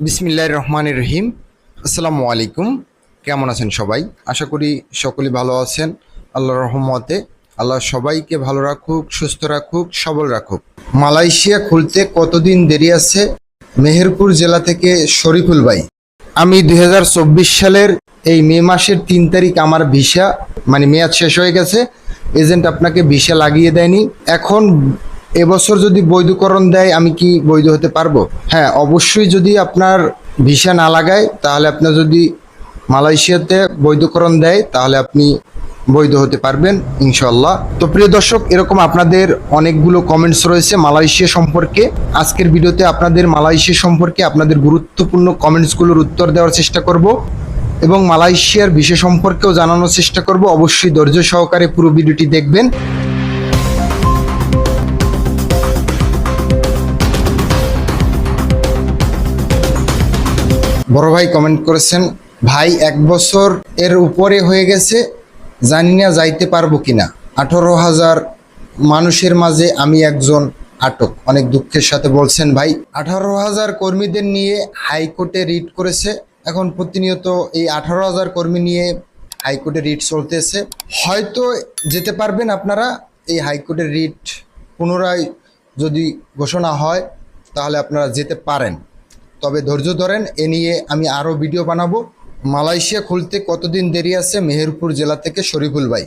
বিসমিল্লাহ রহমানির রহিম। আসসালামু আলাইকুম। কেমন আছেন সবাই? আশা করি সকলেই ভালো আছেন। আল্লাহর রহমতে আল্লাহ সবাইকে ভালো রাখুক, সুস্থ রাখুক, সবল রাখুক। মালয়েশিয়া খুলতে কতদিন দেরি আছে? মেহেরপুর জেলা থেকে শরীফুল ভাই। আমি দুই হাজার চব্বিশ সালের এই মে মাসের তিন তারিখ আমার ভিসা মানে মেয়াদ শেষ হয়ে গেছে। এজেন্ট আপনাকে ভিসা লাগিয়ে দেয়নি। এখন এবছর যদি বৈধকরণ দেয়, আমি কি বৈধ হতে পারব? হ্যাঁ অবশ্যই যদি আপনার ভিসা না লাগায়, তাহলে আপনার যদি মালয়েশিয়াতে বৈধকরণ দেয়, তাহলে আপনি বৈধ হতে পারবেন ইনশাল্লাহ তো প্রিয় দর্শক, এরকম আপনাদের অনেকগুলো কমেন্টস রয়েছে মালয়েশিয়া সম্পর্কে। আজকের ভিডিওতে আপনাদের মালয়েশিয়া সম্পর্কে আপনাদের গুরুত্বপূর্ণ কমেন্টসগুলোর উত্তর দেওয়ার চেষ্টা করব এবং মালয়েশিয়ার বিষয় সম্পর্কেও জানানোর চেষ্টা করব। অবশ্যই ধৈর্য সহকারে পুরো ভিডিওটি দেখবেন। বড় ভাই কমেন্ট করেছেন, ভাই, এক বছর এর উপরে হয়ে গেছে, জানি না যাইতে পারব কিনা। আঠারো হাজার মানুষের মাঝে আমি একজন আটক। অনেক দুঃখের সাথে বলছেন, ভাই, আঠারো হাজার কর্মীদের নিয়ে হাইকোর্টে রিট করেছে। এখন প্রতিনিয়ত এই আঠারো হাজার কর্মী নিয়ে হাইকোর্টে রিট চলতেছে। হয়তো যেতে পারবেন আপনারা এই হাইকোর্টের রিট পুনরায় যদি ঘোষণা হয়, তাহলে আপনারা যেতে পারেন। তবে ধৈর্য ধরেন, এ নিয়ে আমি আরও ভিডিও বানাবো। মালয়েশিয়া খুলতে কতদিন দেরি আছে মেহেরপুর জেলা থেকে শরীফুল ভাই?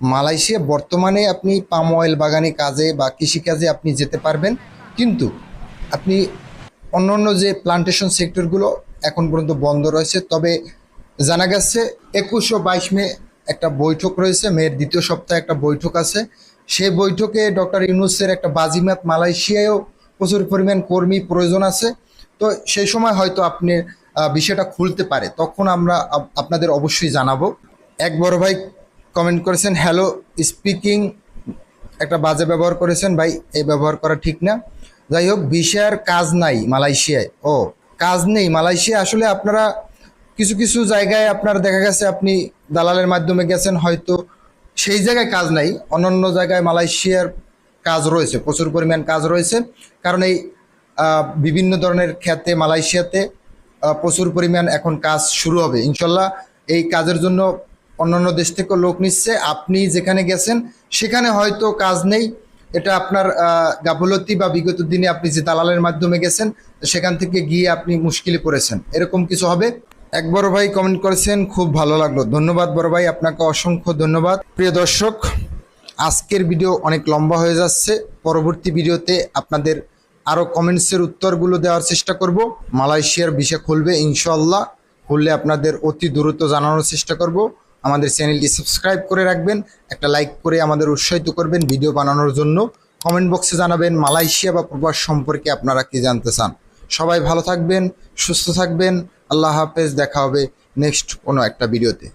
মালয়েশিয়া বর্তমানে আপনি পাম অয়েল বাগানে কাজে বা কৃষিকাজে আপনি যেতে পারবেন, কিন্তু আপনি অন্য অন্য যে প্লান্টেশন সেক্টরগুলো এখন পর্যন্ত বন্ধ রয়েছে, তবে জানা গেছে একুশ ও বাইশ মে একটা বৈঠক রয়েছে, মেয়ের দ্বিতীয় সপ্তাহে একটা বৈঠক আছে। সেই বৈঠকে ডক্টর ইউনুসের একটা বাজিমাত মালয়েশিয়ায়ও প্রচুর পরিমাণ কর্মী প্রয়োজন আছে। তো সেই সময় হয়তো আপনি বিষয়টা খুলতে পারে। তখন আমরা আপ- আপনাদের অবশ্যই জানাব। এক বড় ভাই কমেন্ট করেছেন হ্যালো স্পিকিং একটা বাজে ব্যবহার করেছেন, ভাই, এই ব্যবহার করা ঠিক না। যাই হোক ভিসার কাজ নাই মালয়েশিয়ায়। ও, কাজ নেই। মালয়েশিয়া আসলে আপনারা কিছু কিছু জায়গায় আপনার দেখা গেছে আপনি দালালের মাধ্যমে গেছেন, হয়তো সেই জায়গায় কাজ নাই। অন্যান্য জায়গায় মালয়েশিয়ার কাজ রয়েছে, প্রচুর পরিমাণ কাজ রয়েছে। কারণ এই বিভিন্ন ধরনের ক্ষেত্রে মালয়েশিয়াতে প্রচুর পরিমাণ এখন কাজ শুরু হবে। ইনশাল্লাহ এই কাজের জন্য অন্যান্য দেশ থেকে লোক নিচ্ছে। আপনি যেখানে গেছেন, সেখানে হয়তো কাজ নেই। এটা আপনার গাফলতি বা বিগত দিনে আপনি যে দালালের মাধ্যমে গেছেন, সেখান থেকে গিয়ে আপনি মুশকিলে পড়েছেন। এরকম কিছু হবে? এক বড় ভাই কমেন্ট করেছেন, খুব ভালো লাগল। ধন্যবাদ বড় ভাই, আপনাকে অসংখ্য ধন্যবাদ। প্রিয় দর্শক, আজকের ভিডিও অনেক লম্বা হয়ে যাচ্ছে। পরবর্তী ভিডিওতে আপনাদের আরও কমেন্টসের উত্তরগুলো দেওয়ার চেষ্টা করব। মালয়েশিয়ার বিষয় খুলবে ইনশাল্লাহ খুললে আপনাদের অতি দ্রুত জানানোর চেষ্টা করব। আমাদের চ্যানেলটি সাবস্ক্রাইব করে রাখবেন, একটা লাইক করে আমাদের উৎসাহিত করবেন ভিডিও বানানোর জন্য। কমেন্ট বক্সে জানাবেন মালয়েশিয়া বা প্রবাস সম্পর্কে আপনারা কি জানতে চান। সবাই ভালো থাকবেন, সুস্থ থাকবেন। আল্লাহ হাফেজ, দেখা হবে নেক্সট কোনো একটা ভিডিওতে।